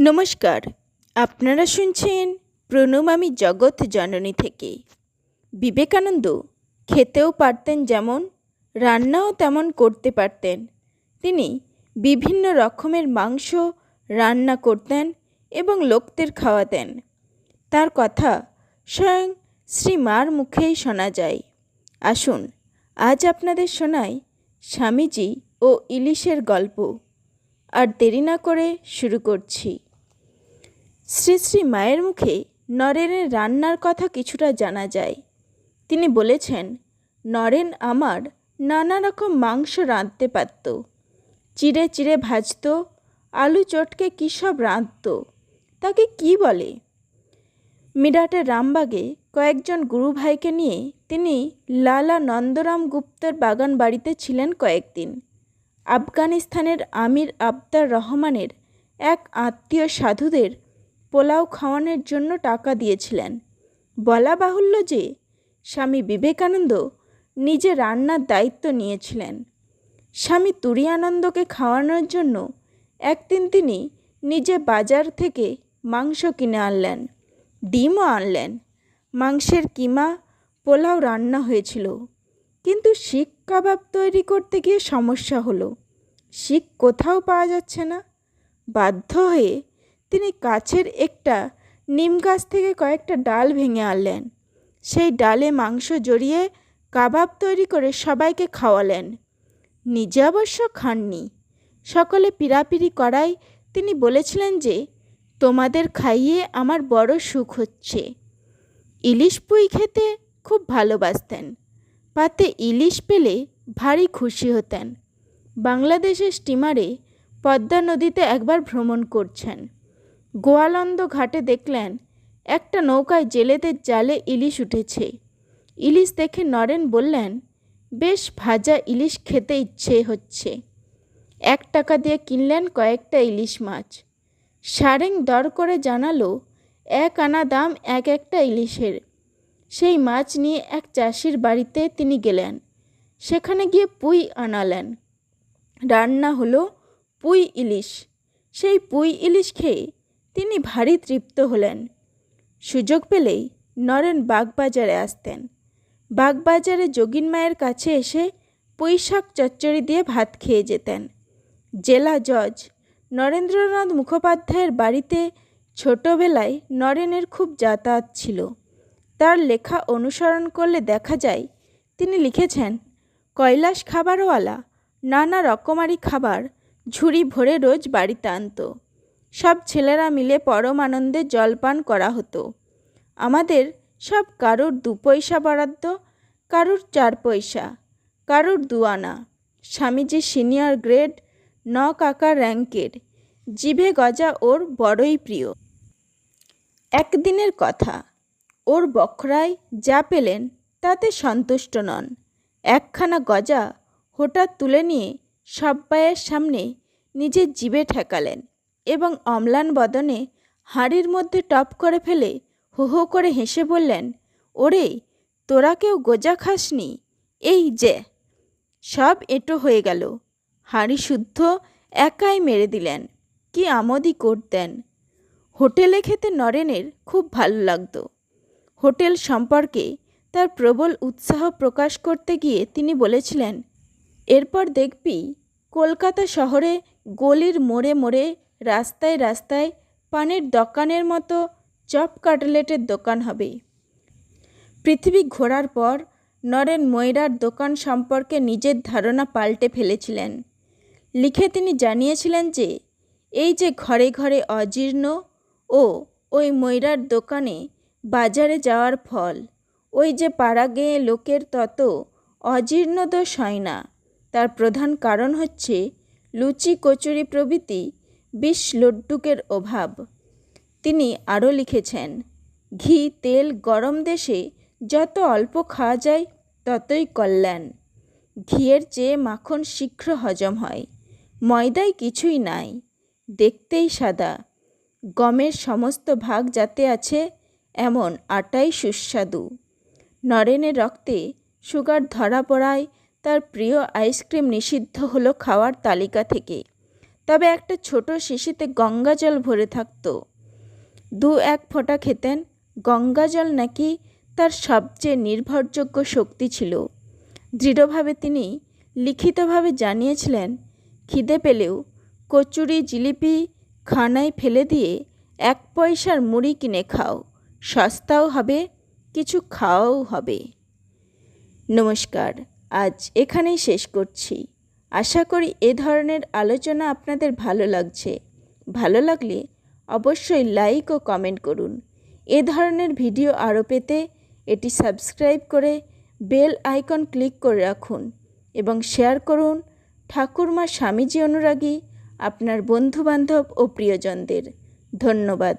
নমস্কার, আপনারা শুনছেন প্রণমামী জগৎ জননী থেকে। বিবেকানন্দ খেতেও পারতেন যেমন, রান্নাও তেমন করতে পারতেন। তিনি বিভিন্ন রকমের মাংস রান্না করতেন এবং লোকদের খাওয়াতেন। তার কথা স্বয়ং শ্রী মার মুখেই শোনা যায়। আসুন, আজ আপনাদের শোনাই স্বামীজি ও ইলিশের গল্প। আর দেরি না করে শুরু করছি। শ্রী শ্রী মায়ের মুখে নরেনের রান্নার কথা কিছুটা জানা যায়। তিনি বলেছেন, নরেন আমার নানা রকম মাংস রাঁধতে পারত। চিড়ে চিড়ে ভাজত, আলু চটকে কী সব রাঁধত, তাকে কি বলে? মিরাটের রামবাগে কয়েকজন গুরুভাইকে নিয়ে তিনি লালা নন্দরাম গুপ্তের বাগান বাড়িতে ছিলেন কয়েকদিন। আফগানিস্তানের আমির আবদার রহমানের এক আত্মীয় সাধুদের পোলাও খাওয়ানোর জন্য টাকা দিয়েছিলেন। বলা বাহুল্য যে, স্বামী বিবেকানন্দ নিজে রান্নার দায়িত্ব নিয়েছিলেন। স্বামী তুরিয়ানন্দকে খাওয়ানোর জন্য একদিন তিনি নিজে বাজার থেকে মাংস কিনে আনলেন, ডিমও আনলেন। মাংসের কিমা পোলাও রান্না হয়েছিল। কিন্তু শিখ কাবাব তৈরি করতে গিয়ে সমস্যা হলো। শিখ কোথাও পাওয়া যাচ্ছে না। বাধ্য হয়ে তিনি কাছের একটা নিম গাছ থেকে কয়েকটা ডাল ভেঙে আনলেন। সেই ডালে মাংস জড়িয়ে কাবাব তৈরি করে সবাইকে খাওয়ালেন। নিজে অবশ্য খাননি। সকলে পিরাপিরি করায় তিনি বলেছিলেন যে, তোমাদের খাইয়ে আমার বড় সুখ হচ্ছে। ইলিশ পুঁই খেতে খুব ভালোবাসতেন। পাতে ইলিশ পেলে ভারী খুশি হতেন। বাংলাদেশের স্টিমারে পদ্মা নদীতে একবার ভ্রমণ করছেন। গোয়ালন্দ ঘাটে দেখলেন, একটা নৌকায় জেলেদের জালে ইলিশ উঠেছে। ইলিশ দেখে নরেন বললেন, বেশ ভাজা ইলিশ খেতে ইচ্ছে হচ্ছে। এক টাকা দিয়ে কিনলেন কয়েকটা ইলিশ মাছ। সারেং দর করে জানালো, এক আনা দাম এক একটা ইলিশের। সেই মাছ নিয়ে এক চাষির বাড়িতে তিনি গেলেন। সেখানে গিয়ে পুঁই আনালেন। রান্না হলো পুঁই ইলিশ। সেই পুঁই ইলিশ খেয়ে তিনি ভারী তৃপ্ত হলেন। সুযোগ পেলেই নরেন বাগবাজারে আসতেন। বাগবাজারে যোগিন মায়ের কাছে এসে পুঁই শাক চচ্চড়ি দিয়ে ভাত খেয়ে যেতেন। জেলা জজ নরেন্দ্রনাথ মুখোপাধ্যায়ের বাড়িতে ছোটবেলায় নরেনের খুব যাতায়াত ছিল। তার লেখা অনুসরণ করলে দেখা যায়, তিনি লিখেছেন কৈলাস খাবারওয়ালা নানা রকমারি খাবার ঝুড়ি ভরে রোজ বাড়িতে আনত। সব ছেলেরা মিলে পরম আনন্দে জলপান করা হতো। আমাদের সব কারুর দু পয়সা বরাদ্দ, কারুর চার পয়সা, কারুর দু আনা। স্বামীজি সিনিয়র গ্রেড, ন কাকা র্যাঙ্কের, জিভে গজা ওর বড়ই প্রিয়। একদিনের কথা, ওর বখরায় যা পেলেন তাতে সন্তুষ্ট নন। একখানা গজা হঠাৎ তুলে নিয়ে সব্বাইয়ের সামনে নিজের জিভে ঠেকালেন। এবং অম্লান বদনে হাঁড়ির মধ্যে টপ করে ফেলে হো হো করে হেসে বললেন, ওরে, তোরা কেউ গোজা খাসনি? এই যে! সব এঁটো হয়ে গেল। হাঁড়ি শুদ্ধ একাই মেরে দিলেন। কি আমোদই করতেন। হোটেলে খেতে নরেনের খুব ভালো লাগতো। হোটেল সম্পর্কে তার প্রবল উৎসাহ প্রকাশ করতে গিয়ে তিনি বলেছিলেন, এরপর দেখবি কলকাতা শহরে গলির মোড়ে মোড়ে রাস্তায় রাস্তায় পানের দোকানের মতো চপ কাটলেটের দোকান হবে। পৃথিবী ঘোরার পর নরেন ময়রার দোকান সম্পর্কে নিজের ধারণা পাল্টে ফেলেছিলেন। লিখে তিনি জানিয়েছিলেন যে, এই যে ঘরে ঘরে অজীর্ণ ও ওই ময়রার দোকানে বাজারে যাওয়ার ফল, ওই যে পাড়া গেয়ে লোকের তত অজীর্ণ দোষ হয় না। তার প্রধান কারণ হচ্ছে লুচি, কচুরি প্রভৃতি বিষ লড্ডুকের অভাব। তিনি আরও লিখেছেন, ঘি, তেল গরম দেশে যত অল্প খাওয়া যায় ততই কল্যাণ। ঘিয়ের চেয়ে মাখন শীঘ্র হজম হয়। ময়দায় কিছুই নাই। দেখতেই সাদা। গমের সমস্ত ভাগ যাতে আছে, এমন আটাই সুস্বাদু। নরেনের রক্তে সুগার ধরা পড়ায় তার প্রিয় আইসক্রিম নিষিদ্ধ হলো খাওয়ার তালিকা থেকে। তবে একটা ছোট শিশিতে গঙ্গা জল ভরে থাকতো। দু এক ফোঁটা খেতেন, গঙ্গা জল নাকি তার সবচেয়ে নির্ভরযোগ্য শক্তি ছিল। দৃঢ়ভাবে তিনি লিখিতভাবে জানিয়েছিলেন, খিদে পেলেও কচুরি, জিলিপি খানায় ফেলে দিয়ে এক পয়সার মুড়ি কিনে খাও, সস্তাও হবে, কিছু খাওয়াও হবে। নমস্কার, আজ এখানেই শেষ করছি। আশা করি এ ধরনের আলোচনা আপনাদের ভালো লাগছে। ভালো লাগলে অবশ্যই লাইক ও কমেন্ট করুন। এ ধরনের ভিডিও আরও পেতে এটি সাবস্ক্রাইব করে বেল আইকন ক্লিক করে রাখুন এবং শেয়ার করুন ঠাকুরমা স্বামীজি অনুরাগী আপনার বন্ধুবান্ধব ও প্রিয়জনদের। ধন্যবাদ।